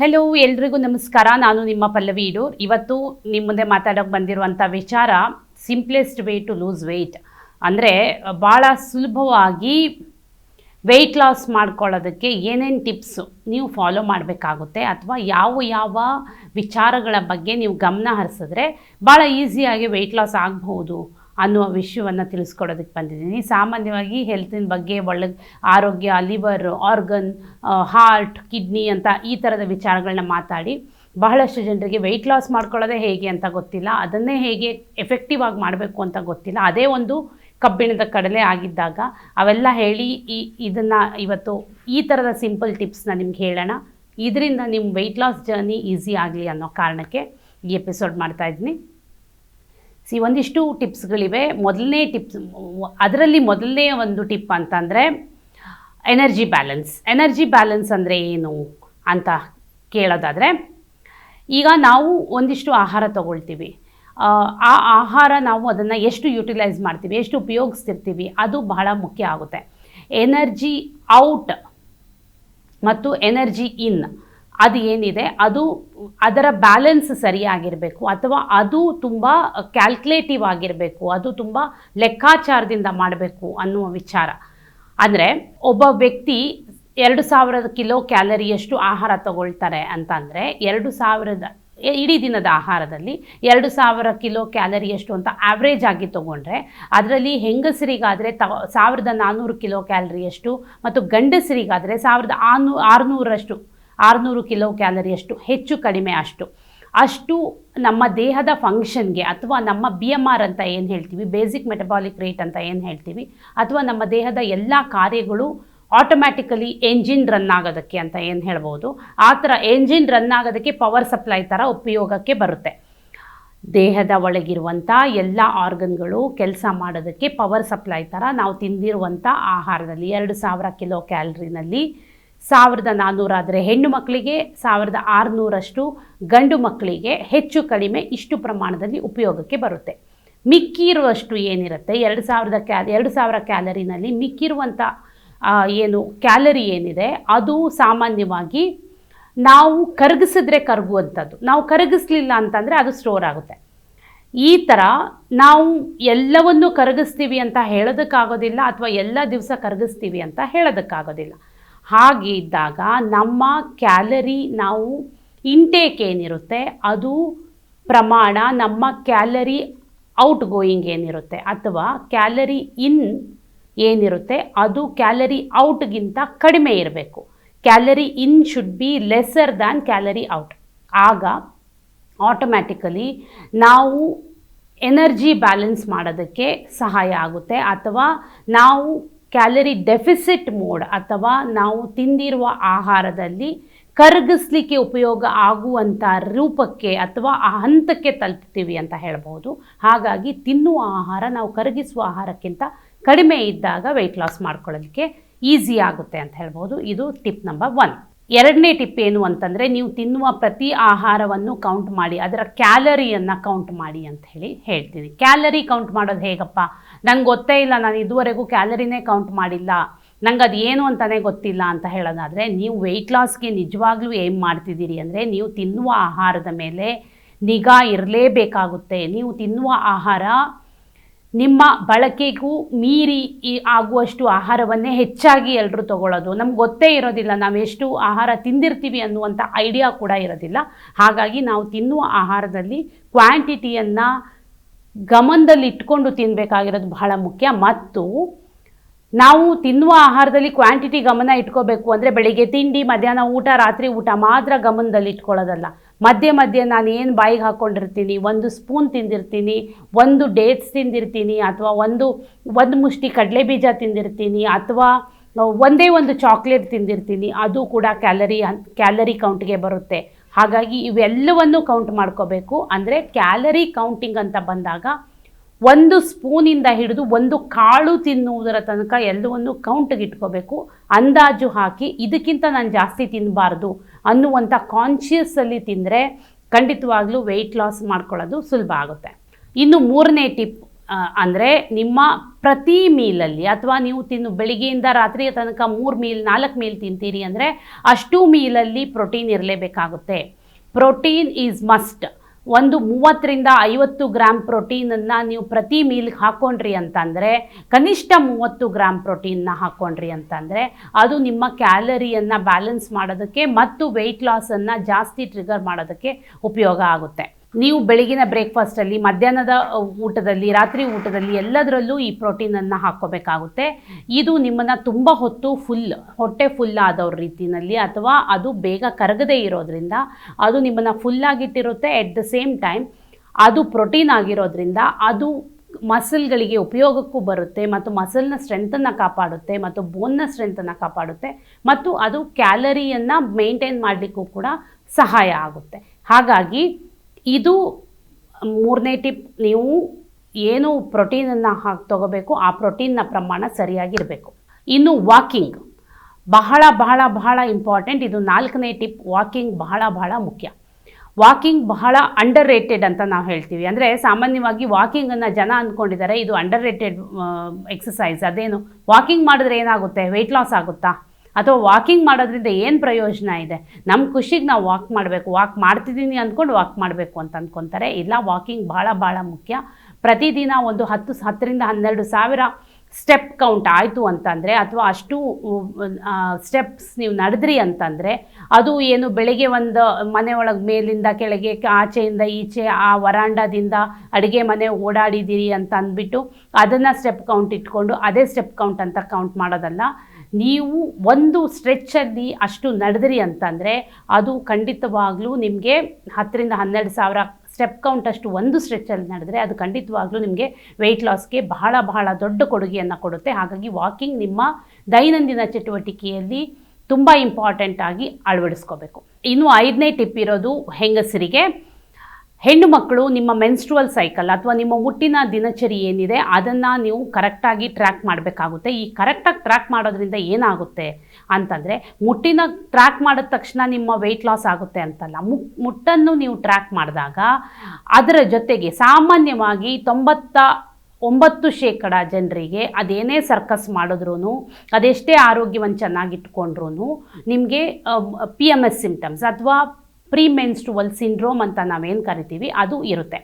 Hello ಎಲ್ರಿಗೂ ನಮಸ್ಕಾರ. ನಾನು ನಿಮ್ಮ ಪಲ್ಲವಿ ಇಡೂರ್ ಇವತ್ತು ನಿಮ್ಮ ಮುಂದೆ ಮಾತಾಡೋಕೆ ಬಂದಿರುವಂಥ ವಿಚಾರ simplest way to lose weight ಅಂದರೆ ಭಾಳ ಸುಲಭವಾಗಿ ವೆಯ್ಟ್ ಲಾಸ್ ಮಾಡ್ಕೊಳ್ಳೋದಕ್ಕೆ ಏನೇನು ಟಿಪ್ಸ್ ನೀವು ಫಾಲೋ ಮಾಡಬೇಕಾಗುತ್ತೆ ಅಥವಾ ಯಾವ ಯಾವ ವಿಚಾರಗಳ ಬಗ್ಗೆ ನೀವು ಗಮನ ಹರಿಸಿದ್ರೆ ಭಾಳ ಈಸಿಯಾಗಿ ವೆಯ್ಟ್ ಲಾಸ್ ಆಗಬಹುದು. ಅನ್ನುವ ವಿಷಯವನ್ನು ತಿಳಿಸ್ಕೊಡೋದಕ್ಕೆ ಬಂದಿದ್ದೀನಿ. ಸಾಮಾನ್ಯವಾಗಿ ಹೆಲ್ತಿನ ಬಗ್ಗೆ ಒಳ್ಳೆ ಆರೋಗ್ಯ ಲಿವರ್ ಆರ್ಗನ್ ಹಾರ್ಟ್ ಕಿಡ್ನಿ ಅಂತ ಈ ಥರದ ವಿಚಾರಗಳನ್ನ ಮಾತಾಡಿ ಬಹಳಷ್ಟು ಜನರಿಗೆ ವೆಯ್ಟ್ ಲಾಸ್ ಮಾಡ್ಕೊಳ್ಳೋದೇ ಹೇಗೆ ಅಂತ ಗೊತ್ತಿಲ್ಲ. ಅದನ್ನೇ ಹೇಗೆ ಎಫೆಕ್ಟಿವ್ ಆಗಿ ಮಾಡಬೇಕು ಅಂತ ಗೊತ್ತಿಲ್ಲ. ಅದೇ ಒಂದು ಕಬ್ಬಿಣದ ಕಡಲೆ ಆಗಿದ್ದಾಗ ಅವೆಲ್ಲ ಹೇಳಿ ಈ, ಇದನ್ನು ಇವತ್ತು ಈ ಥರದ ಸಿಂಪಲ್ ಟಿಪ್ಸ್ನ ನಿಮ್ಗೆ ಹೇಳೋಣ. ಇದರಿಂದ ನಿಮ್ಮ ವೆಯ್ಟ್ ಲಾಸ್ ಜರ್ನಿ ಈಸಿ ಆಗಲಿ ಅನ್ನೋ ಕಾರಣಕ್ಕೆ ಈ ಎಪಿಸೋಡ್ ಮಾಡ್ತಾ ಇದ್ದೀನಿ. ಸಿ ಒಂದಿಷ್ಟು ಟಿಪ್ಸ್ಗಳಿವೆ. ಮೊದಲನೇ ಟಿಪ್ಸ್ ಅದರಲ್ಲಿ ಮೊದಲನೇ ಒಂದು ಟಿಪ್ ಅಂತಂದರೆ ಎನರ್ಜಿ ಬ್ಯಾಲೆನ್ಸ್ ಎನರ್ಜಿ ಬ್ಯಾಲೆನ್ಸ್ ಅಂದರೆ ಏನು ಅಂತ ಕೇಳೋದಾದರೆ ಈಗ ನಾವು ಒಂದಿಷ್ಟು ಆಹಾರ ತಗೊಳ್ತೀವಿ. ಆ, ಆಹಾರ ನಾವು ಅದನ್ನು ಎಷ್ಟು ಯುಟಿಲೈಸ್ ಮಾಡ್ತೀವಿ ಎಷ್ಟು ಉಪಯೋಗಿಸ್ತಿರ್ತೀವಿ ಅದು ಬಹಳ ಮುಖ್ಯ ಆಗುತ್ತೆ. ಎನರ್ಜಿ ಔಟ್ ಮತ್ತು ಎನರ್ಜಿ ಇನ್ ಅದು ಏನಿದೆ, ಅದು ಅದರ ಬ್ಯಾಲೆನ್ಸ್ ಸರಿಯಾಗಿರಬೇಕು ಅಥವಾ ಅದು ತುಂಬ ಕ್ಯಾಲ್ಕುಲೇಟಿವ್ ಆಗಿರಬೇಕು, ಅದು ತುಂಬ ಲೆಕ್ಕಾಚಾರದಿಂದ ಮಾಡಬೇಕು ಅನ್ನುವ ವಿಚಾರ. ಅಂದರೆ ಒಬ್ಬ ವ್ಯಕ್ತಿ ಎರಡು ಸಾವಿರದ ಕಿಲೋ ಕ್ಯಾಲರಿಯಷ್ಟು ಆಹಾರ ತಗೊಳ್ತಾರೆ ಅಂತಂದರೆ ಎರಡು ಸಾವಿರದ ಇಡೀ ದಿನದ ಆಹಾರದಲ್ಲಿ ಎರಡು ಸಾವಿರ ಕಿಲೋ ಕ್ಯಾಲರಿಯಷ್ಟು ಅಂತ ಆವ್ರೇಜ್ ಆಗಿ ತೊಗೊಂಡ್ರೆ ಅದರಲ್ಲಿ ಹೆಂಗಸರಿಗಾದರೆ ತ ಸಾವಿರದ ನಾನ್ನೂರು ಕಿಲೋ ಕ್ಯಾಲರಿಯಷ್ಟು ಮತ್ತು ಗಂಡಸರಿಗಾದರೆ ಸಾವಿರದ ಆರ್ನೂ ಆರುನೂರಷ್ಟು ಆರುನೂರು ಕಿಲೋ ಕ್ಯಾಲರಿಯಷ್ಟು ಹೆಚ್ಚು ಕಡಿಮೆ ಅಷ್ಟು. ಅಷ್ಟು ನಮ್ಮ ದೇಹದ ಫಂಕ್ಷನ್ಗೆ ಅಥವಾ ನಮ್ಮ ಬಿ ಎಂ ಆರ್ ಅಂತ ಏನು ಹೇಳ್ತೀವಿ? ಬೇಸಿಕ್ ಮೆಟಬಾಲಿಕ್ ರೇಟ್ ಅಂತ ಏನು ಹೇಳ್ತೀವಿ? ಅಥವಾ ನಮ್ಮ ದೇಹದ ಎಲ್ಲ ಕಾರ್ಯಗಳು ಆಟೋಮ್ಯಾಟಿಕಲಿ ಎಂಜಿನ್ ರನ್ ಆಗೋದಕ್ಕೆ ಅಂತ ಏನು ಹೇಳ್ಬೋದು? ಆ ಥರ ಎಂಜಿನ್ ರನ್ ಆಗೋದಕ್ಕೆ ಪವರ್ ಸಪ್ಲೈ ಥರ ಉಪಯೋಗಕ್ಕೆ ಬರುತ್ತೆ. ದೇಹದ ಒಳಗಿರುವಂಥ ಎಲ್ಲ ಆರ್ಗನ್ಗಳು ಕೆಲಸ ಮಾಡೋದಕ್ಕೆ ಪವರ್ ಸಪ್ಲೈ ಥರ ನಾವು ತಿಂದಿರುವಂಥ ಆಹಾರದಲ್ಲಿ, ಎರಡು ಸಾವಿರ ಕಿಲೋ ಕ್ಯಾಲ್ರಿನಲ್ಲಿ ಸಾವಿರದ ನಾನ್ನೂರಾದರೆ ಹೆಣ್ಣು ಮಕ್ಕಳಿಗೆ ಸಾವಿರದ ಆರುನೂರಷ್ಟು ಗಂಡು ಮಕ್ಕಳಿಗೆ ಹೆಚ್ಚು ಕಡಿಮೆ ಇಷ್ಟು ಪ್ರಮಾಣದಲ್ಲಿ ಉಪಯೋಗಕ್ಕೆ ಬರುತ್ತೆ. ಮಿಕ್ಕಿರುವಷ್ಟು ಏನಿರುತ್ತೆ? ಎರಡು ಸಾವಿರದ ಕ್ಯಾಲ್, ಎರಡು ಸಾವಿರ ಕ್ಯಾಲರಿನಲ್ಲಿ ಮಿಕ್ಕಿರುವಂಥ ಏನು ಕ್ಯಾಲರಿ ಏನಿದೆ, ಅದು ಸಾಮಾನ್ಯವಾಗಿ ನಾವು ಕರಗಿಸಿದ್ರೆ ಕರಗುವಂಥದ್ದು. ನಾವು ಕರಗಿಸ್ಲಿಲ್ಲ ಅಂತಂದರೆ ಅದು ಸ್ಟೋರ್ ಆಗುತ್ತೆ. ಈ ಥರ ನಾವು ಎಲ್ಲವನ್ನು ಕರಗಿಸ್ತೀವಿ ಅಂತ ಹೇಳೋದಕ್ಕಾಗೋದಿಲ್ಲ ಅಥವಾ ಎಲ್ಲ ದಿವಸ ಕರಗಿಸ್ತೀವಿ ಅಂತ ಹೇಳೋದಕ್ಕಾಗೋದಿಲ್ಲ. ಹಾಗೆ ಇದ್ದಾಗ ನಮ್ಮ ಕ್ಯಾಲರಿ ನಾವು ಇಂಟೇಕ್ ಏನಿರುತ್ತೆ, ಅದು ಪ್ರಮಾಣ ನಮ್ಮ ಕ್ಯಾಲರಿ ಔಟ್ ಗೋಯಿಂಗ್ ಏನಿರುತ್ತೆ ಅಥವಾ ಕ್ಯಾಲರಿ ಇನ್ ಏನಿರುತ್ತೆ, ಅದು ಕ್ಯಾಲರಿ ಔಟ್ಗಿಂತ ಕಡಿಮೆ ಇರಬೇಕು. Calorie in should be lesser than calorie out ಆಗ ಆಟೋಮ್ಯಾಟಿಕಲಿ ನಾವು ಎನರ್ಜಿ ಬ್ಯಾಲೆನ್ಸ್ ಮಾಡೋದಕ್ಕೆ ಸಹಾಯ ಆಗುತ್ತೆ ಅಥವಾ ನಾವು ಕ್ಯಾಲರಿ ಡೆಫಿಸಿಟ್ ಮೋಡ್ ಅಥವಾ ನಾವು ತಿಂದಿರುವ ಆಹಾರದಲ್ಲಿ ಕರಗಿಸ್ಲಿಕ್ಕೆ ಉಪಯೋಗ ಆಗುವಂಥ ರೂಪಕ್ಕೆ ಅಥವಾ ಆ ಹಂತಕ್ಕೆ ತಲುಪ್ತೀವಿ ಅಂತ ಹೇಳ್ಬೋದು. ಹಾಗಾಗಿ ತಿನ್ನುವ ಆಹಾರ, ನಾವು ಕರಗಿಸುವ ಆಹಾರಕ್ಕಿಂತ ಕಡಿಮೆ ಇದ್ದಾಗ ವೆಯ್ಟ್ ಲಾಸ್ ಮಾಡ್ಕೊಳ್ಳೋದಕ್ಕೆ ಈಸಿ ಆಗುತ್ತೆ ಅಂತ ಹೇಳ್ಬೋದು. ಇದು ಟಿಪ್ ನಂಬರ್ ಒನ್ ಎರಡನೇ ಟಿಪ್ ಏನು ಅಂತಂದರೆ ನೀವು ತಿನ್ನುವ ಪ್ರತಿ ಆಹಾರವನ್ನು ಕೌಂಟ್ ಮಾಡಿ, ಅದರ ಕ್ಯಾಲರಿಯನ್ನು ಕೌಂಟ್ ಮಾಡಿ ಅಂತ ಹೇಳಿ ಹೇಳ್ತೀನಿ. ಕ್ಯಾಲರಿ ಕೌಂಟ್ ಮಾಡೋದು ಹೇಗಪ್ಪ? ನಂಗೆ ಗೊತ್ತೇ ಇಲ್ಲ, ನಾನು ಇದುವರೆಗೂ ಕ್ಯಾಲರಿನೇ ಕೌಂಟ್ ಮಾಡಿಲ್ಲ. ನಂಗೆ ಅದು ಏನು ಅಂತಲೇ ಗೊತ್ತಿಲ್ಲ ಅಂತ ಹೇಳೋದಾದರೆ, ನೀವು ವೆಯ್ಟ್ ಲಾಸ್ಗೆ ನಿಜವಾಗ್ಲೂ ಏಮ್ ಮಾಡ್ತಿದ್ದೀರಿ ಅಂದರೆ, ನೀವು ತಿನ್ನುವ ಆಹಾರದ ಮೇಲೆ ನಿಗಾ ಇರಲೇಬೇಕಾಗುತ್ತೆ. ನೀವು ತಿನ್ನುವ ಆಹಾರ ನಿಮ್ಮ ಬಳಕೆಗೂ ಮೀರಿ ಆಗುವಷ್ಟು ಆಹಾರವನ್ನೇ ಹೆಚ್ಚಾಗಿ ಎಲ್ಲರೂ ತಗೊಳ್ಳೋದು. ನಮ್ಗೆ ಗೊತ್ತೇ ಇರೋದಿಲ್ಲ, ನಾವು ಎಷ್ಟು ಆಹಾರ ತಿಂದಿರ್ತೀವಿ ಅನ್ನುವಂಥ ಐಡಿಯಾ ಕೂಡ ಇರೋದಿಲ್ಲ. ಹಾಗಾಗಿ ನಾವು ತಿನ್ನುವ ಆಹಾರದಲ್ಲಿ ಕ್ವಾಂಟಿಟಿಯನ್ನು ಗಮನದಲ್ಲಿ ಇಟ್ಕೊಂಡು ತಿನ್ನಬೇಕಾಗಿರೋದು ಬಹಳ ಮುಖ್ಯ. ಮತ್ತು ನಾವು ತಿನ್ನುವ ಆಹಾರದಲ್ಲಿ ಕ್ವಾಂಟಿಟಿ ಗಮನ ಇಟ್ಕೋಬೇಕು ಅಂದರೆ ಬೆಳಿಗ್ಗೆ ತಿಂಡಿ, ಮಧ್ಯಾಹ್ನ ಊಟ, ರಾತ್ರಿ ಊಟ ಮಾತ್ರ ಗಮನದಲ್ಲಿ ಇಟ್ಕೊಳ್ಳೋದಲ್ಲ. ಮಧ್ಯೆ ಮಧ್ಯೆ ನಾನು ಏನು ಬಾಯಿಗೆ ಹಾಕ್ಕೊಂಡಿರ್ತೀನಿ ಒಂದು ಸ್ಪೂನ್ ತಿಂದಿರ್ತೀನಿ, ಒಂದು ಡೇಟ್ಸ್ ತಿಂದಿರ್ತೀನಿ, ಅಥವಾ ಒಂದು ಒಂದು ಮುಷ್ಟಿ ಕಡಲೆ ಬೀಜ ತಿಂದಿರ್ತೀನಿ, ಅಥವಾ ಒಂದೇ ಒಂದು ಚಾಕ್ಲೇಟ್ ತಿಂದಿರ್ತೀನಿ, ಅದು ಕೂಡ ಕ್ಯಾಲರಿ ಕ್ಯಾಲರಿ ಕೌಂಟ್ಗೆ ಬರುತ್ತೆ. ಹಾಗಾಗಿ ಇವೆಲ್ಲವನ್ನು ಕೌಂಟ್ ಮಾಡ್ಕೋಬೇಕು. ಅಂದರೆ ಕ್ಯಾಲರಿ ಕೌಂಟಿಂಗ್ ಅಂತ ಬಂದಾಗ ಒಂದು ಸ್ಪೂನಿಂದ ಹಿಡಿದು ಒಂದು ಕಾಳು ತಿನ್ನುವುದರ ತನಕ ಎಲ್ಲವನ್ನು ಕೌಂಟ್ಗೆ ಇಟ್ಕೋಬೇಕು. ಅಂದಾಜು ಹಾಕಿ ಇದಕ್ಕಿಂತ ನಾನು ಜಾಸ್ತಿ ತಿನ್ನಬಾರ್ದು ಅನ್ನುವಂಥ ಕಾನ್ಷಿಯಸ್ಸಲ್ಲಿ ತಿಂದರೆ ಖಂಡಿತವಾಗ್ಲೂ ವೆಯ್ಟ್ ಲಾಸ್ ಮಾಡ್ಕೊಳ್ಳೋದು ಸುಲಭ ಆಗುತ್ತೆ. ಇನ್ನು ಮೂರನೇ ಟಿಪ್ ಅಂದರೆ ನಿಮ್ಮ ಪ್ರತಿ ಮೀಲಲ್ಲಿ ಅಥವಾ ನೀವು ತಿನ್ನು ಬೆಳಿಗ್ಗೆಯಿಂದ ರಾತ್ರಿಯ ತನಕ ಮೂರು ಮೀಲ್, ನಾಲ್ಕು ಮೀಲ್ ತಿಂತೀರಿ ಅಂದರೆ ಅಷ್ಟು ಮೀಲಲ್ಲಿ ಪ್ರೋಟೀನ್ ಇರಲೇಬೇಕಾಗುತ್ತೆ. ಪ್ರೋಟೀನ್ ಈಸ್ ಮಸ್ಟ್ ಒಂದು ಮೂವತ್ತರಿಂದ ಐವತ್ತು ಗ್ರಾಮ್ ಪ್ರೋಟೀನನ್ನು ನೀವು ಪ್ರತಿ ಮೀಲ್ಗೆ ಹಾಕ್ಕೊಂಡ್ರಿ ಅಂತಂದರೆ, ಕನಿಷ್ಠ ಮೂವತ್ತು ಗ್ರಾಮ್ ಪ್ರೋಟೀನ್ನ ಹಾಕ್ಕೊಂಡ್ರಿ ಅಂತಂದರೆ, ಅದು ನಿಮ್ಮ ಕ್ಯಾಲರಿಯನ್ನು ಬ್ಯಾಲೆನ್ಸ್ ಮಾಡೋದಕ್ಕೆ ಮತ್ತು ವೆಯ್ಟ್ ಲಾಸನ್ನು ಜಾಸ್ತಿ ಟ್ರಿಗರ್ ಮಾಡೋದಕ್ಕೆ ಉಪಯೋಗ ಆಗುತ್ತೆ. ನೀವು ಬೆಳಗಿನ ಬ್ರೇಕ್ಫಾಸ್ಟಲ್ಲಿ ಮಧ್ಯಾಹ್ನದ ಊಟದಲ್ಲಿ, ರಾತ್ರಿ ಊಟದಲ್ಲಿ ಎಲ್ಲದರಲ್ಲೂ ಈ ಪ್ರೋಟೀನನ್ನು ಹಾಕ್ಕೋಬೇಕಾಗುತ್ತೆ. ಇದು ನಿಮ್ಮನ್ನು ತುಂಬ ಹೊತ್ತು ಫುಲ್ ಹೊಟ್ಟೆ ಫುಲ್ ಆದವ್ರ ರೀತಿಯಲ್ಲಿ ಅಥವಾ ಅದು ಬೇಗ ಕರಗದೇ ಇರೋದ್ರಿಂದ, ಅದು ನಿಮ್ಮನ್ನು ಫುಲ್ಲಾಗಿಟ್ಟಿರುತ್ತೆ ಎಟ್ ದ ಸೇಮ್ ಟೈಮ್ ಅದು ಪ್ರೋಟೀನ್ ಆಗಿರೋದ್ರಿಂದ ಅದು ಮಸಲ್ಗಳಿಗೆ ಉಪಯೋಗಕ್ಕೂ ಬರುತ್ತೆ ಮತ್ತು ಮಸಲ್ನ ಸ್ಟ್ರೆಂತನ್ನು ಕಾಪಾಡುತ್ತೆ ಮತ್ತು ಬೋನ್ನ ಸ್ಟ್ರೆಂತನ್ನು ಕಾಪಾಡುತ್ತೆ ಮತ್ತು ಅದು ಕ್ಯಾಲರಿಯನ್ನು ಮೇಂಟೈನ್ ಮಾಡಲಿಕ್ಕೂ ಕೂಡ ಸಹಾಯ ಆಗುತ್ತೆ. ಹಾಗಾಗಿ ಇದು ಮೂರನೇ ಟಿಪ್ ನೀವು ಏನು ಪ್ರೋಟೀನನ್ನು ಹಾಕಿ, ತಗೋಬೇಕು, ಆ ಪ್ರೋಟೀನ್ನ ಪ್ರಮಾಣ ಸರಿಯಾಗಿರಬೇಕು. ಇನ್ನು ವಾಕಿಂಗ್ ಬಹಳ ಬಹಳ ಬಹಳ ಇಂಪಾರ್ಟೆಂಟ್ ಇದು ನಾಲ್ಕನೇ ಟಿಪ್ ವಾಕಿಂಗ್ ಬಹಳ ಬಹಳ ಮುಖ್ಯ. ವಾಕಿಂಗ್ ಬಹಳ ಅಂಡರ್ ರೇಟೆಡ್ ಅಂತ ನಾವು ಹೇಳ್ತೀವಿ. ಅಂದರೆ ಸಾಮಾನ್ಯವಾಗಿ ವಾಕಿಂಗನ್ನು ಜನ ಅಂದ್ಕೊಂಡಿದ್ದಾರೆ ಇದು ಅಂಡರ್ ರೇಟೆಡ್ ಎಕ್ಸಸೈಸ್ ಅದೇನು. ವಾಕಿಂಗ್ ಮಾಡಿದ್ರೆ ಏನಾಗುತ್ತೆ? ವೆಯ್ಟ್ ಲಾಸ್ ಆಗುತ್ತಾ? ಅಥವಾ ವಾಕಿಂಗ್ ಮಾಡೋದ್ರಿಂದ ಏನು ಪ್ರಯೋಜನ ಇದೆ? ನಮ್ಮ ಖುಷಿಗೆ ನಾವು ವಾಕ್ ಮಾಡಬೇಕು. ವಾಕ್ ಮಾಡ್ತಿದ್ದೀನಿ ಅಂದ್ಕೊಂಡು ವಾಕ್ ಮಾಡಬೇಕು ಅಂತ ಅಂದ್ಕೊತಾರೆ ಇಲ್ಲ ವಾಕಿಂಗ್ ಭಾಳ ಭಾಳ ಮುಖ್ಯ. ಪ್ರತಿದಿನ ಒಂದು ಹತ್ತು, ಹತ್ತರಿಂದ ಹನ್ನೆರಡು ಸಾವಿರ ಸ್ಟೆಪ್ ಕೌಂಟ್ ಆಯಿತು ಅಂತಂದರೆ, ಅಥವಾ ಅಷ್ಟು ಸ್ಟೆಪ್ಸ್ ನೀವು ನಡೆದ್ರಿ ಅಂತಂದರೆ, ಅದು ಏನು ಬೆಳಗ್ಗೆ ಒಂದು ಮನೆ ಒಳಗೆ ಮೇಲಿಂದ ಕೆಳಗೆ, ಆಚೆಯಿಂದ ಈಚೆ, ಆ ವರಾಂಡದಿಂದ ಅಡುಗೆ ಮನೆ ಓಡಾಡಿದ್ದೀರಿ ಅಂತ ಅಂದ್ಬಿಟ್ಟು ಅದನ್ನು ಸ್ಟೆಪ್ ಕೌಂಟ್ ಇಟ್ಕೊಂಡು, ಅದೇ ಸ್ಟೆಪ್ ಕೌಂಟ್ ಅಂತ ಕೌಂಟ್ ಮಾಡೋದಲ್ಲ. ನೀವು ಒಂದು ಸ್ಟ್ರೆಚ್ಚಲ್ಲಿ ಅಷ್ಟು ನಡೆದ್ರಿ ಅಂತಂದರೆ ಅದು ಖಂಡಿತವಾಗ್ಲೂ ನಿಮಗೆ ಹತ್ತರಿಂದ ಹನ್ನೆರಡು ಸಾವಿರ ಸ್ಟೆಪ್ ಕೌಂಟ್ ಅಷ್ಟು ಒಂದು ಸ್ಟ್ರೆಚ್ಚಲ್ಲಿ ನಡೆದ್ರೆ ಅದು ಖಂಡಿತವಾಗ್ಲೂ ನಿಮಗೆ ವೆಯ್ಟ್ ಲಾಸ್ಗೆ ಬಹಳ ಬಹಳ ದೊಡ್ಡ ಕೊಡುಗೆಯನ್ನು ಕೊಡುತ್ತೆ. ಹಾಗಾಗಿ ವಾಕಿಂಗ್ ನಿಮ್ಮ ದೈನಂದಿನ ಚಟುವಟಿಕೆಯಲ್ಲಿ ತುಂಬ ಇಂಪಾರ್ಟೆಂಟ್ ಆಗಿ ಅಳವಡಿಸ್ಕೋಬೇಕು. ಇನ್ನು ಐದನೇ ಟಿಪ್ ಇರೋದು ಹೆಂಗಸರಿಗೆ ಹೆಣ್ಣು ಮಕ್ಕಳು ನಿಮ್ಮ ಮೆನ್ಸ್ಟ್ರುವಲ್ ಸೈಕಲ್ ಅಥವಾ ನಿಮ್ಮ ಮುಟ್ಟಿನ ದಿನಚರಿ ಏನಿದೆ, ಅದನ್ನು ನೀವು ಕರೆಕ್ಟಾಗಿ ಟ್ರ್ಯಾಕ್ ಮಾಡಬೇಕಾಗುತ್ತೆ. ಈ ಕರೆಕ್ಟಾಗಿ ಟ್ರ್ಯಾಕ್ ಮಾಡೋದ್ರಿಂದ ಏನಾಗುತ್ತೆ ಅಂತಂದರೆ, ಮುಟ್ಟಿನ ಟ್ರ್ಯಾಕ್ ಮಾಡಿದ ತಕ್ಷಣ ನಿಮ್ಮ ವೆಯ್ಟ್ ಲಾಸ್ ಆಗುತ್ತೆ ಅಂತಲ್ಲ. ಮುಟ್ ಮುಟ್ಟನ್ನು ನೀವು ಟ್ರ್ಯಾಕ್ ಮಾಡಿದಾಗ ಅದರ ಜೊತೆಗೆ ಸಾಮಾನ್ಯವಾಗಿ ತೊಂಬತ್ತ ಒಂಬತ್ತು ಶೇಕಡ ಜನರಿಗೆ ಅದೇನೇ ಸರ್ಕಸ್ ಮಾಡಿದ್ರೂ ಅದೆಷ್ಟೇ ಆರೋಗ್ಯವನ್ನು ಚೆನ್ನಾಗಿಟ್ಕೊಂಡ್ರೂ ನಿಮಗೆ ಪಿ ಎಂ ಎಸ್ ಸಿಂಪ್ಟಮ್ಸ್ ಅಥವಾ ಪ್ರೀ ಮೆನ್ಸ್ಟ್ರುವಲ್ ಸಿಂಡ್ರೋಮ್ ಅಂತ ನಾವೇನು ಕರಿತೀವಿ, ಅದು ಇರುತ್ತೆ.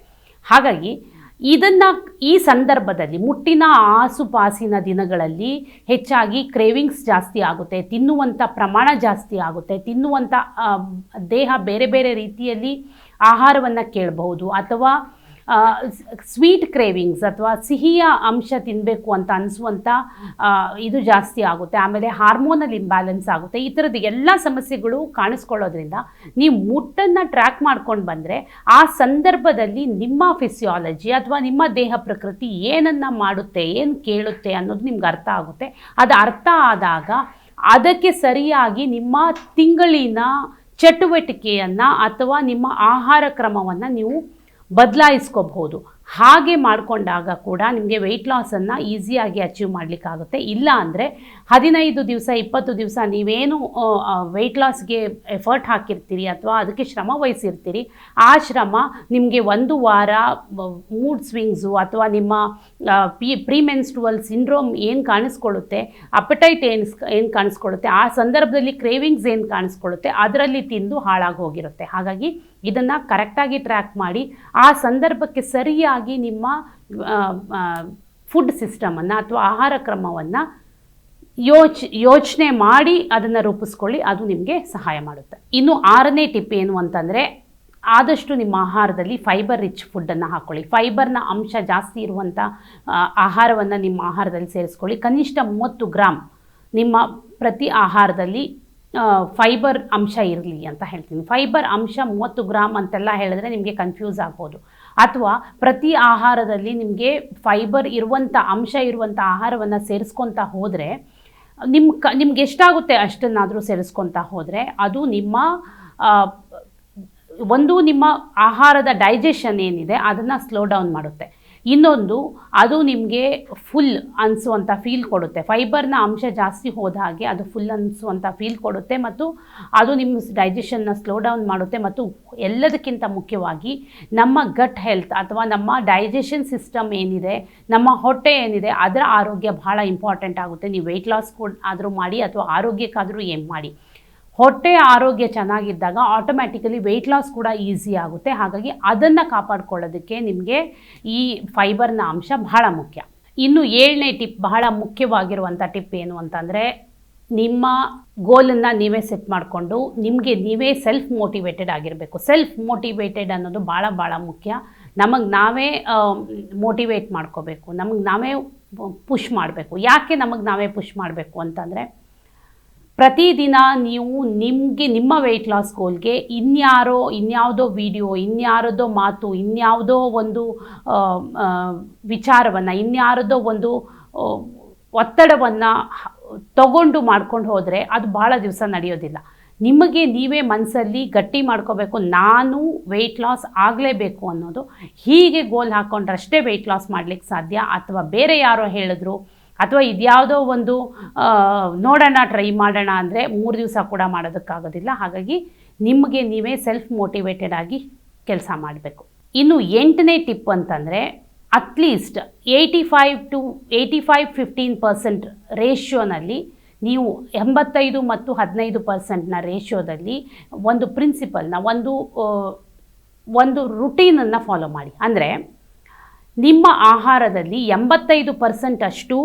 ಹಾಗಾಗಿ ಇದನ್ನು ಈ ಸಂದರ್ಭದಲ್ಲಿ ಮುಟ್ಟಿನ ಆಸುಪಾಸಿನ ದಿನಗಳಲ್ಲಿ ಹೆಚ್ಚಾಗಿ ಕ್ರೇವಿಂಗ್ಸ್ ಜಾಸ್ತಿ ಆಗುತ್ತೆ ತಿನ್ನುವಂಥ ಪ್ರಮಾಣ ಜಾಸ್ತಿ ಆಗುತ್ತೆ ತಿನ್ನುವಂಥ ದೇಹ ಬೇರೆ ಬೇರೆ ರೀತಿಯಲ್ಲಿ ಆಹಾರವನ್ನು ಕೇಳಬಹುದು ಅಥವಾ ಸ್ವೀಟ್ ಕ್ರೇವಿಂಗ್ಸ್ ಅಥವಾ ಸಿಹಿಯ ಅಂಶ ತಿನ್ನಬೇಕು ಅಂತ ಅನಿಸುವಂಥ ಇದು ಜಾಸ್ತಿ ಆಗುತ್ತೆ. ಆಮೇಲೆ ಹಾರ್ಮೋನಲ್ ಇಂಬ್ಯಾಲೆನ್ಸ್ ಆಗುತ್ತೆ. ಈ ಥರದ ಎಲ್ಲ ಸಮಸ್ಯೆಗಳು ಕಾಣಿಸ್ಕೊಳ್ಳೋದ್ರಿಂದ ನೀವು ಮುಟ್ಟನ್ನು ಟ್ರ್ಯಾಕ್ ಮಾಡ್ಕೊಂಡು ಬಂದರೆ ಆ ಸಂದರ್ಭದಲ್ಲಿ ನಿಮ್ಮ ಫಿಸಿಯಾಲಜಿ ಅಥವಾ ನಿಮ್ಮ ದೇಹ ಪ್ರಕೃತಿ ಏನನ್ನು ಮಾಡುತ್ತೆ, ಏನು ಕೇಳುತ್ತೆ ಅನ್ನೋದು ನಿಮ್ಗೆ ಅರ್ಥ ಆಗುತ್ತೆ. ಅದು ಅರ್ಥ ಆದಾಗ ಅದಕ್ಕೆ ಸರಿಯಾಗಿ ನಿಮ್ಮ ತಿಂಗಳಿನ ಚಟುವಟಿಕೆಯನ್ನು ಅಥವಾ ನಿಮ್ಮ ಆಹಾರ ಕ್ರಮವನ್ನು ನೀವು ಬದಲಾಯಿಸ್ಕೋಬಹುದು. ಹಾಗೆ ಮಾಡಿಕೊಂಡಾಗ ಕೂಡ ನಿಮಗೆ ವೆಯ್ಟ್ ಲಾಸನ್ನು ಈಸಿಯಾಗಿ ಅಚೀವ್ ಮಾಡಲಿಕ್ಕಾಗುತ್ತೆ. ಇಲ್ಲ ಅಂದರೆ ಹದಿನೈದು ದಿವಸ, ಇಪ್ಪತ್ತು ದಿವಸ ನೀವೇನು ವೆಯ್ಟ್ ಲಾಸ್ಗೆ ಎಫರ್ಟ್ ಹಾಕಿರ್ತೀರಿ ಅಥವಾ ಅದಕ್ಕೆ ಶ್ರಮ ವಹಿಸಿರ್ತೀರಿ, ಆ ಶ್ರಮ ನಿಮಗೆ ಒಂದು ವಾರ ಮೂಡ್ ಸ್ವಿಂಗ್ಸು ಅಥವಾ ನಿಮ್ಮ ಪಿ ಪ್ರೀಮೆನ್ಸ್ಟುವಲ್ ಸಿಂಡ್ರೋಮ್ ಏನು ಕಾಣಿಸ್ಕೊಳ್ಳುತ್ತೆ ಅಪಟೈಟ್ ಏನು ಏನು ಕಾಣಿಸ್ಕೊಳ್ಳುತ್ತೆ, ಆ ಸಂದರ್ಭದಲ್ಲಿ ಕ್ರೇವಿಂಗ್ಸ್ ಏನು ಕಾಣಿಸ್ಕೊಳ್ಳುತ್ತೆ, ಅದರಲ್ಲಿ ತಿಂದು ಹಾಳಾಗಿ ಹೋಗಿರುತ್ತೆ. ಹಾಗಾಗಿ ಇದನ್ನು ಕರೆಕ್ಟಾಗಿ ಟ್ರ್ಯಾಕ್ ಮಾಡಿ ಆ ಸಂದರ್ಭಕ್ಕೆ ಸರಿಯಾಗಿ ನಿಮ್ಮ ಫುಡ್ ಸಿಸ್ಟಮನ್ನು ಅಥವಾ ಆಹಾರ ಕ್ರಮವನ್ನು ಯೋಚ್, ಯೋಚನೆ ಮಾಡಿ ಅದನ್ನು ರೂಪಿಸ್ಕೊಳ್ಳಿ, ಅದು ನಿಮಗೆ ಸಹಾಯ ಮಾಡುತ್ತೆ. ಇನ್ನು ಆರನೇ ಟಿಪ್ ಏನು ಅಂತಂದರೆ, ಆದಷ್ಟು ನಿಮ್ಮ ಆಹಾರದಲ್ಲಿ ಫೈಬರ್ ರಿಚ್ ಫುಡ್ಡನ್ನು ಹಾಕ್ಕೊಳ್ಳಿ ಫೈಬರ್ನ ಅಂಶ ಜಾಸ್ತಿ ಇರುವಂಥ ಆಹಾರವನ್ನು ನಿಮ್ಮ ಆಹಾರದಲ್ಲಿ ಸೇರಿಸ್ಕೊಳ್ಳಿ. ಕನಿಷ್ಠ ಮೂವತ್ತು ಗ್ರಾಮ್ ನಿಮ್ಮ ಪ್ರತಿ ಆಹಾರದಲ್ಲಿ ಫೈಬರ್ ಅಂಶ ಇರಲಿ ಅಂತ ಹೇಳ್ತೀನಿ. ಫೈಬರ್ ಅಂಶ ಮೂವತ್ತು ಗ್ರಾಮ್ ಅಂತೆಲ್ಲ ಹೇಳಿದ್ರೆ ನಿಮಗೆ ಕನ್ಫ್ಯೂಸ್ ಆಗ್ಬೋದು. ಅಥವಾ ಪ್ರತಿ ಆಹಾರದಲ್ಲಿ ನಿಮಗೆ ಫೈಬರ್ ಇರುವಂಥ ಅಂಶ ಇರುವಂಥ ಆಹಾರವನ್ನು ಸೇರಿಸ್ಕೊತಾ ಹೋದರೆ ನಿಮ್ಮ ಕ, ನಿಮ್ಗೆ ಎಷ್ಟಾಗುತ್ತೆ ಅಷ್ಟನ್ನಾದರೂ ಸೇರಿಸ್ಕೊತಾ ಹೋದರೆ, ಅದು ನಿಮ್ಮ ಒಂದು ನಿಮ್ಮ ಆಹಾರದ ಡೈಜೆಷನ್ ಏನಿದೆ ಅದನ್ನು ಸ್ಲೋ ಡೌನ್ ಮಾಡುತ್ತೆ. ಇನ್ನೊಂದು, ಅದು ನಿಮಗೆ ಫುಲ್ ಅನಿಸುವಂಥ ಫೀಲ್ ಕೊಡುತ್ತೆ. ಫೈಬರ್ನ ಅಂಶ ಜಾಸ್ತಿ ಹೋದ ಹಾಗೆ ಅದು ಫುಲ್ ಅನಿಸುವಂಥ ಫೀಲ್ ಕೊಡುತ್ತೆ ಮತ್ತು ಅದು ನಿಮ್ಮ ಡೈಜೆಷನ್ನ ಸ್ಲೋ ಡೌನ್ ಮಾಡುತ್ತೆ ಮತ್ತು ಎಲ್ಲದಕ್ಕಿಂತ ಮುಖ್ಯವಾಗಿ ನಮ್ಮ ಗಟ್ ಹೆಲ್ತ್ ಅಥವಾ ನಮ್ಮ ಡೈಜೆಷನ್ ಸಿಸ್ಟಮ್ ಏನಿದೆ, ನಮ್ಮ ಹೊಟ್ಟೆ ಏನಿದೆ, ಅದರ ಆರೋಗ್ಯ ಬಹಳ ಇಂಪಾರ್ಟೆಂಟ್ ಆಗುತ್ತೆ. ನೀವು ವೆಯ್ಟ್ ಲಾಸ್ ಆದರೂ ಮಾಡಿ ಅಥವಾ ಆರೋಗ್ಯಕ್ಕಾದರೂ ಏನು ಮಾಡಿ. ಹೊಟ್ಟೆಯ ಆರೋಗ್ಯ ಚೆನ್ನಾಗಿದ್ದಾಗ ಆಟೋಮ್ಯಾಟಿಕಲಿ ವೆಯ್ಟ್ ಲಾಸ್ ಕೂಡ ಈಸಿ ಆಗುತ್ತೆ. ಹಾಗಾಗಿ ಅದನ್ನು ಕಾಪಾಡ್ಕೊಳ್ಳೋದಕ್ಕೆ ನಿಮಗೆ ಈ ಫೈಬರ್ನ ಅಂಶ ಬಹಳ ಮುಖ್ಯ. ಇನ್ನು ಏಳನೇ ಟಿಪ್ ಬಹಳ ಮುಖ್ಯವಾಗಿರುವಂಥ ಟಿಪ್ ಏನು ಅಂತಂದರೆ ನಿಮ್ಮ ಗೋಲನ್ನು ನೀವೇ ಸೆಟ್ ಮಾಡಿಕೊಂಡು ನಿಮಗೆ ನೀವೇ ಸೆಲ್ಫ್ ಮೋಟಿವೇಟೆಡ್ ಆಗಿರಬೇಕು. ಸೆಲ್ಫ್ ಮೋಟಿವೇಟೆಡ್ ಅನ್ನೋದು ಭಾಳ ಭಾಳ ಮುಖ್ಯ. ನಮಗೆ ನಾವೇ ಮೋಟಿವೇಟ್ ಮಾಡ್ಕೋಬೇಕು. ನಮಗೆ ನಾವೇ ಪುಷ್ ಮಾಡಬೇಕು. ಯಾಕೆ ನಮಗೆ ನಾವೇ ಪುಷ್ ಮಾಡಬೇಕು ಅಂತಂದರೆ ಪ್ರತಿದಿನ ನೀವು ನಿಮಗೆ, ನಿಮ್ಮ ವೆಯ್ಟ್ ಲಾಸ್ ಗೋಲ್ಗೆ ಇನ್ಯಾರೋ, ಇನ್ಯಾವುದೋ ವಿಡಿಯೋ ಇನ್ಯಾರದೋ ಮಾತು, ಇನ್ಯಾವುದೋ ಒಂದು ವಿಚಾರವನ್ನು, ಇನ್ಯಾರದೋ ಒಂದು ಒತ್ತಡವನ್ನು ತಗೊಂಡು ಮಾಡ್ಕೊಂಡು ಹೋದರೆ ಅದು ಭಾಳ ದಿವಸ ನಡೆಯೋದಿಲ್ಲ. ನಿಮಗೆ ನೀವೇ ಮನಸ್ಸಲ್ಲಿ ಗಟ್ಟಿ ಮಾಡ್ಕೋಬೇಕು, ನಾನು ವೆಯ್ಟ್ ಲಾಸ್ ಆಗಲೇಬೇಕು ಅನ್ನೋದು, ಹೀಗೆ ಗೋಲ್ ಹಾಕ್ಕೊಂಡ್ರಷ್ಟೇ ವೆಯ್ಟ್ ಲಾಸ್ ಮಾಡಲಿಕ್ಕೆ ಸಾಧ್ಯ ಅಥವಾ ಬೇರೆ ಯಾರೋ ಹೇಳಿದ್ರು ಅಥವಾ ಇದ್ಯಾವುದೋ ಒಂದು ನೋಡೋಣ ಟ್ರೈ ಮಾಡೋಣ ಅಂದರೆ ಮೂರು ದಿವಸ ಕೂಡ ಮಾಡೋದಕ್ಕಾಗೋದಿಲ್ಲ. ಹಾಗಾಗಿ ನಿಮಗೆ ನೀವೇ ಸೆಲ್ಫ್ ಮೋಟಿವೇಟೆಡ್ ಆಗಿ ಕೆಲಸ ಮಾಡಬೇಕು. ಇನ್ನು ಎಂಟನೇ ಟಿಪ್ ಅಂತಂದರೆ at least eighty five to eighty five fifteen percent ರೇಷ್ಯೋನಲ್ಲಿ ನೀವು ಎಂಬತ್ತೈದು ಮತ್ತು ಹದಿನೈದು ಪರ್ಸೆಂಟ್ನ ರೇಷ್ಯೋದಲ್ಲಿ ಒಂದು ಪ್ರಿನ್ಸಿಪಲ್ನ ಒಂದು ಒಂದು ರುಟೀನನ್ನು ಫಾಲೋ ಮಾಡಿ. ಅಂದರೆ ನಿಮ್ಮ ಆಹಾರದಲ್ಲಿ ಎಂಬತ್ತೈದು ಪರ್ಸೆಂಟ್ ಅಷ್ಟು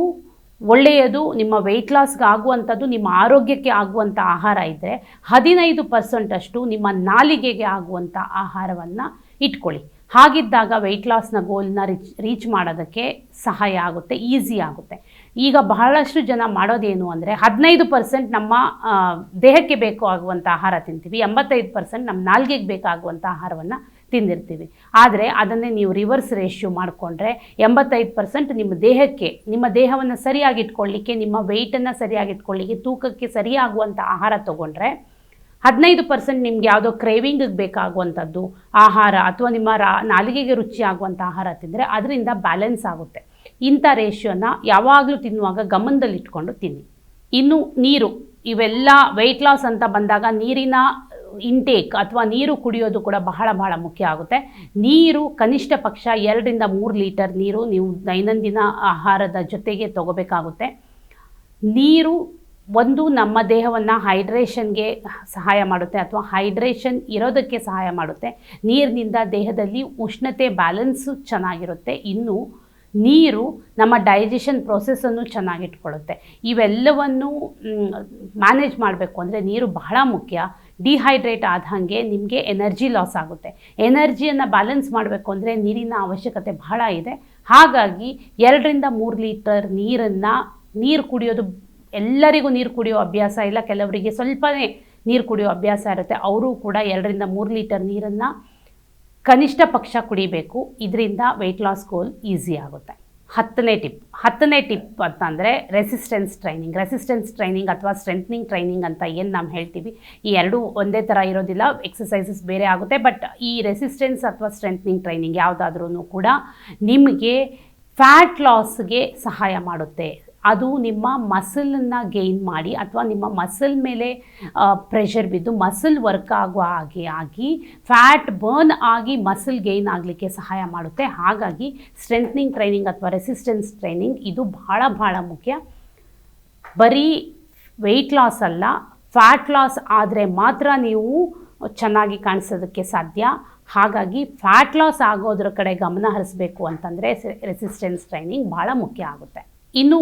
ಒಳ್ಳೆಯದು, ನಿಮ್ಮ ವೆಯ್ಟ್ ಲಾಸ್ಗೆ ಆಗುವಂಥದ್ದು, ನಿಮ್ಮ ಆರೋಗ್ಯಕ್ಕೆ ಆಗುವಂಥ ಆಹಾರ ಇದ್ದರೆ ಹದಿನೈದು ಪರ್ಸೆಂಟ್ ಅಷ್ಟು ನಿಮ್ಮ ನಾಲಿಗೆಗೆ ಆಗುವಂಥ ಆಹಾರವನ್ನು ಇಟ್ಕೊಳ್ಳಿ. ಹಾಗಿದ್ದಾಗ ವೆಯ್ಟ್ ಲಾಸ್ನ ಗೋಲ್ನ ರೀಚ್ ರೀಚ್ ಮಾಡೋದಕ್ಕೆ ಸಹಾಯ ಆಗುತ್ತೆ ಈಸಿ ಆಗುತ್ತೆ. ಈಗ ಬಹಳಷ್ಟು ಜನ ಮಾಡೋದೇನು ಅಂದರೆ ಹದಿನೈದು ಪರ್ಸೆಂಟ್ ನಮ್ಮ ದೇಹಕ್ಕೆ ಬೇಕು ಆಗುವಂಥ ಆಹಾರ ತಿಂತೀವಿ, ಎಂಬತ್ತೈದು ಪರ್ಸೆಂಟ್ ನಮ್ಮ ನಾಲ್ಗೆಗೆ ಬೇಕಾಗುವಂಥ ಆಹಾರವನ್ನು ತಿಂದಿರ್ತೀವಿ. ಆದರೆ ಅದನ್ನೇ ನೀವು ರಿವರ್ಸ್ ರೇಷ್ಯೂ ಮಾಡಿಕೊಂಡ್ರೆ ಎಂಬತ್ತೈದು ಪರ್ಸೆಂಟ್ ನಿಮ್ಮ ದೇಹಕ್ಕೆ, ನಿಮ್ಮ ದೇಹವನ್ನು ಸರಿಯಾಗಿ ಇಟ್ಕೊಳ್ಳಿಕ್ಕೆ ನಿಮ್ಮ ವೆಯ್ಟನ್ನು ಸರಿಯಾಗಿ ಇಟ್ಕೊಳ್ಳಿಕ್ಕೆ ತೂಕಕ್ಕೆ ಸರಿಯಾಗುವಂಥ ಆಹಾರ ತೊಗೊಂಡ್ರೆ ಹದಿನೈದು ಪರ್ಸೆಂಟ್ ನಿಮ್ಗೆ ಯಾವುದೋ ಕ್ರೇವಿಂಗಿಗೆ ಬೇಕಾಗುವಂಥದ್ದು ಆಹಾರ ಅಥವಾ ನಿಮ್ಮ ರಾ, ನಾಲಿಗೆಗೆ ರುಚಿ ಆಗುವಂಥ ಆಹಾರ ತಿಂದರೆ ಅದರಿಂದ ಬ್ಯಾಲೆನ್ಸ್ ಆಗುತ್ತೆ. ಇಂಥ ರೇಷ್ಯೋನ ಯಾವಾಗಲೂ ತಿನ್ನುವಾಗ ಗಮನದಲ್ಲಿಟ್ಕೊಂಡು ತಿನ್ನಿ. ಇನ್ನು ನೀರು, ಇವೆಲ್ಲ ವೆಯ್ಟ್ ಲಾಸ್ ಅಂತ ಬಂದಾಗ ನೀರಿನ ಇಂಟೇಕ್ ಅಥವಾ ನೀರು ಕುಡಿಯೋದು ಕೂಡ ಬಹಳ ಬಹಳ ಮುಖ್ಯ ಆಗುತ್ತೆ. ನೀರು ಕನಿಷ್ಠ ಪಕ್ಷ ಎರಡರಿಂದ ಮೂರು ಲೀಟರ್ ನೀರು ನೀವು ದೈನಂದಿನ ಆಹಾರದ ಜೊತೆಗೆ ತಗೋಬೇಕಾಗುತ್ತೆ. ನೀರು ಒಂದು ನಮ್ಮ ದೇಹವನ್ನು ಹೈಡ್ರೇಷನ್ಗೆ ಸಹಾಯ ಮಾಡುತ್ತೆ ಅಥವಾ ಹೈಡ್ರೇಷನ್ ಇರೋದಕ್ಕೆ ಸಹಾಯ ಮಾಡುತ್ತೆ. ನೀರಿನಿಂದ ದೇಹದಲ್ಲಿ ಉಷ್ಣತೆ ಬ್ಯಾಲೆನ್ಸು ಚೆನ್ನಾಗಿರುತ್ತೆ. ಇನ್ನು ನೀರು ನಮ್ಮ ಡೈಜೆಷನ್ ಪ್ರೊಸೆಸನ್ನು ಚೆನ್ನಾಗಿಟ್ಕೊಳ್ಳುತ್ತೆ ಇವೆಲ್ಲವನ್ನು ಮ್ಯಾನೇಜ್ ಮಾಡಬೇಕು ಅಂದರೆ ನೀರು ಬಹಳ ಮುಖ್ಯ. ಡಿಹೈಡ್ರೇಟ್ ಆದ ಹಾಗೆ ನಿಮಗೆ ಎನರ್ಜಿ ಲಾಸ್ ಆಗುತ್ತೆ. ಎನರ್ಜಿಯನ್ನು ಬ್ಯಾಲೆನ್ಸ್ ಮಾಡಬೇಕು ಅಂದರೆ ನೀರಿನ ಅವಶ್ಯಕತೆ ಬಹಳ ಇದೆ. ಹಾಗಾಗಿ ಎರಡರಿಂದ ಮೂರು ಲೀಟರ್ ನೀರನ್ನು ನೀರು ಕುಡಿಯೋದು, ಎಲ್ಲರಿಗೂ ನೀರು ಕುಡಿಯೋ ಅಭ್ಯಾಸ ಇಲ್ಲ, ಕೆಲವರಿಗೆ ಸ್ವಲ್ಪನೇ ನೀರು ಕುಡಿಯೋ ಅಭ್ಯಾಸ ಇರುತ್ತೆ. ಅವರು ಕೂಡ ಎರಡರಿಂದ ಮೂರು ಲೀಟರ್ ನೀರನ್ನು ಕನಿಷ್ಠ ಪಕ್ಷ ಕುಡಿಬೇಕು. ಇದರಿಂದ ವೆಯ್ಟ್ ಲಾಸ್ ಗೋಲ್ ಈಸಿ ಆಗುತ್ತೆ. ಹತ್ತನೇ ಟಿಪ್ ಹತ್ತನೇ ಟಿಪ್ ಅಂತಂದರೆ ರೆಸಿಸ್ಟೆನ್ಸ್ ಟ್ರೈನಿಂಗ್ ರೆಸಿಸ್ಟೆನ್ಸ್ ಟ್ರೈನಿಂಗ್ ಅಥವಾ ಸ್ಟ್ರೆಂತ್ನಿಂಗ್ ಟ್ರೈನಿಂಗ್ ಅಂತ ಏನು ನಾವು ಹೇಳ್ತೀವಿ, ಈ ಎರಡೂ ಒಂದೇ ಥರ ಇರೋದಿಲ್ಲ ಎಕ್ಸಸೈಸಸ್ ಬೇರೆ ಆಗುತ್ತೆ ಬಟ್ ಈ ರೆಸಿಸ್ಟೆನ್ಸ್ ಅಥವಾ ಸ್ಟ್ರೆಂತ್ನಿಂಗ್ ಟ್ರೈನಿಂಗ್ ಯಾವುದಾದ್ರೂ ಕೂಡ ನಿಮಗೆ ಫ್ಯಾಟ್ ಲಾಸ್ಗೆ ಸಹಾಯ ಮಾಡುತ್ತೆ. ಅದು ನಿಮ್ಮ ಮಸಲನ್ನು ಗೇನ್ ಮಾಡಿ ಅಥವಾ ನಿಮ್ಮ ಮಸಲ್ ಮೇಲೆ ಪ್ರೆಷರ್ ಬಿದ್ದು ಮಸಲ್ ವರ್ಕ್ ಆಗುವ ಹಾಗೆ ಆಗಿ ಫ್ಯಾಟ್ ಬರ್ನ್ ಆಗಿ ಮಸಲ್ ಗೇನ್ ಆಗಲಿಕ್ಕೆ ಸಹಾಯ ಮಾಡುತ್ತೆ. ಹಾಗಾಗಿ ಸ್ಟ್ರೆಂತ್ನಿಂಗ್ ಟ್ರೈನಿಂಗ್ ಅಥವಾ ರೆಸಿಸ್ಟೆನ್ಸ್ ಟ್ರೈನಿಂಗ್ ಇದು ಭಾಳ ಭಾಳ ಮುಖ್ಯ. ಬರೀ ವೆಯ್ಟ್ ಲಾಸ್ ಅಲ್ಲ ಫ್ಯಾಟ್ ಲಾಸ್ ಆದರೆ ಮಾತ್ರ ನೀವು ಚೆನ್ನಾಗಿ ಕಾಣಿಸೋದಕ್ಕೆ ಸಾಧ್ಯ. ಹಾಗಾಗಿ ಫ್ಯಾಟ್ ಲಾಸ್ ಆಗೋದ್ರ ಕಡೆ ಗಮನ ಹರಿಸಬೇಕು ಅಂತಂದರೆ ರೆಸಿಸ್ಟೆನ್ಸ್ ಟ್ರೈನಿಂಗ್ ಭಾಳ ಮುಖ್ಯ ಆಗುತ್ತೆ. ಇನ್ನು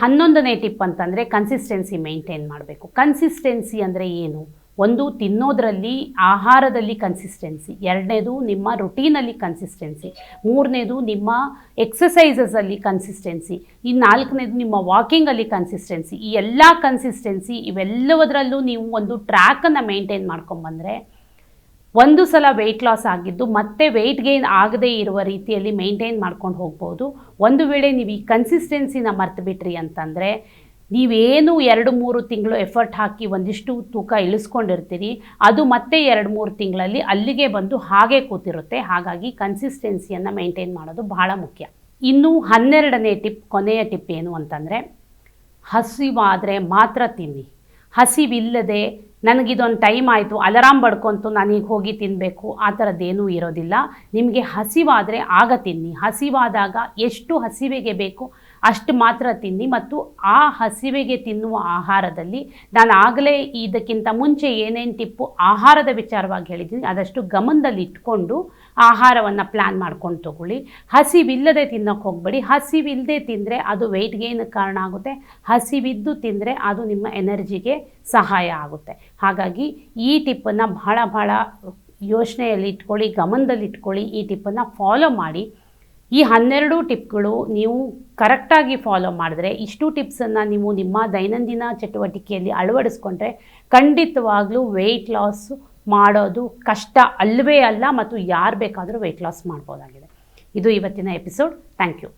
ಹನ್ನೊಂದನೇ ಟಿಪ್ ಅಂತಂದರೆ ಕನ್ಸಿಸ್ಟೆನ್ಸಿ ಮೇಂಟೈನ್ ಮಾಡಬೇಕು. ಕನ್ಸಿಸ್ಟೆನ್ಸಿ ಅಂದರೆ ಏನು? ಒಂದು ತಿನ್ನೋದರಲ್ಲಿ ಆಹಾರದಲ್ಲಿ ಕನ್ಸಿಸ್ಟೆನ್ಸಿ ಎರಡನೇದು ನಿಮ್ಮ ರುಟೀನಲ್ಲಿ ಕನ್ಸಿಸ್ಟೆನ್ಸಿ ಮೂರನೇದು ನಿಮ್ಮ ಎಕ್ಸಸೈಸಸಲ್ಲಿ ಕನ್ಸಿಸ್ಟೆನ್ಸಿ ಈ ನಾಲ್ಕನೇದು ನಿಮ್ಮ ವಾಕಿಂಗಲ್ಲಿ ಕನ್ಸಿಸ್ಟೆನ್ಸಿ ಈ ಎಲ್ಲ ಕನ್ಸಿಸ್ಟೆನ್ಸಿ ಇವೆಲ್ಲವದರಲ್ಲೂ ನೀವು ಒಂದು ಟ್ರ್ಯಾಕನ್ನು ಮೇಂಟೈನ್ ಮಾಡ್ಕೊಂಬಂದರೆ ಒಂದು ಸಲ ವೆಯ್ಟ್ ಲಾಸ್ ಆಗಿದ್ದು ಮತ್ತೆ ವೆಯ್ಟ್ ಗೇನ್ ಆಗದೇ ಇರುವ ರೀತಿಯಲ್ಲಿ ಮೇಂಟೈನ್ ಮಾಡ್ಕೊಂಡು ಹೋಗ್ಬೋದು. ಒಂದು ವೇಳೆ ನೀವು ಈ ಕನ್ಸಿಸ್ಟೆನ್ಸಿನ ಮರ್ತು ಬಿಟ್ರಿ ಅಂತಂದರೆ, ನೀವೇನು ಎರಡು ಮೂರು ತಿಂಗಳು ಎಫರ್ಟ್ ಹಾಕಿ ಒಂದಿಷ್ಟು ತೂಕ ಇಳಿಸ್ಕೊಂಡಿರ್ತೀರಿ, ಅದು ಮತ್ತೆ ಎರಡು ಮೂರು ತಿಂಗಳಲ್ಲಿ ಅಲ್ಲಿಗೆ ಬಂದು ಹಾಗೆ ಕೂತಿರುತ್ತೆ. ಹಾಗಾಗಿ ಕನ್ಸಿಸ್ಟೆನ್ಸಿಯನ್ನು ಮೇಂಟೈನ್ ಮಾಡೋದು ಬಹಳ ಮುಖ್ಯ. ಇನ್ನು ಹನ್ನೆರಡನೇ ಟಿಪ್ ಕೊನೆಯ ಟಿಪ್ ಏನು ಅಂತಂದರೆ, ಹಸಿವಾದರೆ ಮಾತ್ರ ತಿನ್ನಿ. ಹಸಿವಿಲ್ಲದೆ ನನಗಿದೊಂದು ಟೈಮ್ ಆಯಿತು ಅಲರಾಮ್ ಬಡ್ಕೊಂತು ನಾನೀಗ ಹೋಗಿ ತಿನ್ನಬೇಕು ಆ ಥರದ್ದೇನೂ ಇರೋದಿಲ್ಲ. ನಿಮಗೆ ಹಸಿವಾದರೆ ಆಗ ತಿನ್ನಿ. ಹಸಿವಾದಾಗ ಎಷ್ಟು ಹಸಿವೆಗೆ ಬೇಕು ಅಷ್ಟು ಮಾತ್ರ ತಿನ್ನಿ. ಮತ್ತು ಆ ಹಸಿವೆಗೆ ತಿನ್ನುವ ಆಹಾರದಲ್ಲಿ ನಾನು ಆಗಲೇ ಇದಕ್ಕಿಂತ ಮುಂಚೆ ಏನೇನು ಟಿಪ್ಪು ಆಹಾರದ ವಿಚಾರವಾಗಿ ಹೇಳಿದ್ದೀನಿ. ಅದಷ್ಟು ಗಮನದಲ್ಲಿ ಇಟ್ಕೊಂಡು ಆಹಾರವನ್ನು ಪ್ಲ್ಯಾನ್ ಮಾಡ್ಕೊಂಡು ತಗೊಳ್ಳಿ. ಹಸಿವಿಲ್ಲದೆ ತಿನ್ನೋಕೆ ಹೋಗಬೇಡಿ. ಹಸಿವಿಲ್ಲದೆ ತಿಂದರೆ ಅದು ವೆಯ್ಟ್ ಗೇನ್ಗೆ ಕಾರಣ ಆಗುತ್ತೆ. ಹಸಿವಿದ್ದು ತಿಂದರೆ ಅದು ನಿಮ್ಮ ಎನರ್ಜಿಗೆ ಸಹಾಯ ಆಗುತ್ತೆ. ಹಾಗಾಗಿ ಈ ಟಿಪ್ಪನ್ನು ಬಹಳ ಬಹಳ ಯೋಚನೆಯಲ್ಲಿ ಇಟ್ಕೊಳ್ಳಿ, ಗಮನದಲ್ಲಿ ಇಟ್ಕೊಳ್ಳಿ. ಈ ಟಿಪ್ಪನ್ನು ಫಾಲೋ ಮಾಡಿ. ಈ ಹನ್ನೆರಡು ಟಿಪ್ಗಳು ನೀವು ಕರೆಕ್ಟಾಗಿ ಫಾಲೋ ಮಾಡಿದ್ರೆ, ಇಷ್ಟು ಟಿಪ್ಸನ್ನು ನೀವು ನಿಮ್ಮ ದೈನಂದಿನ ಚಟುವಟಿಕೆಯಲ್ಲಿ ಅಳವಡಿಸ್ಕೊಂಡ್ರೆ ಖಂಡಿತವಾಗ್ಲೂ ವೆಯ್ಟ್ ಲಾಸ್ ಮಾಡೋದು ಕಷ್ಟ ಅಲ್ಲವೇ ಅಲ್ಲ ಮತ್ತು ಯಾರು ಬೇಕಾದರೂ ವೆಯ್ಟ್ ಲಾಸ್ ಮಾಡ್ಬೋದಾಗಿದೆ. ಇದು ಇವತ್ತಿನ ಎಪಿಸೋಡ್ ಥ್ಯಾಂಕ್ ಯು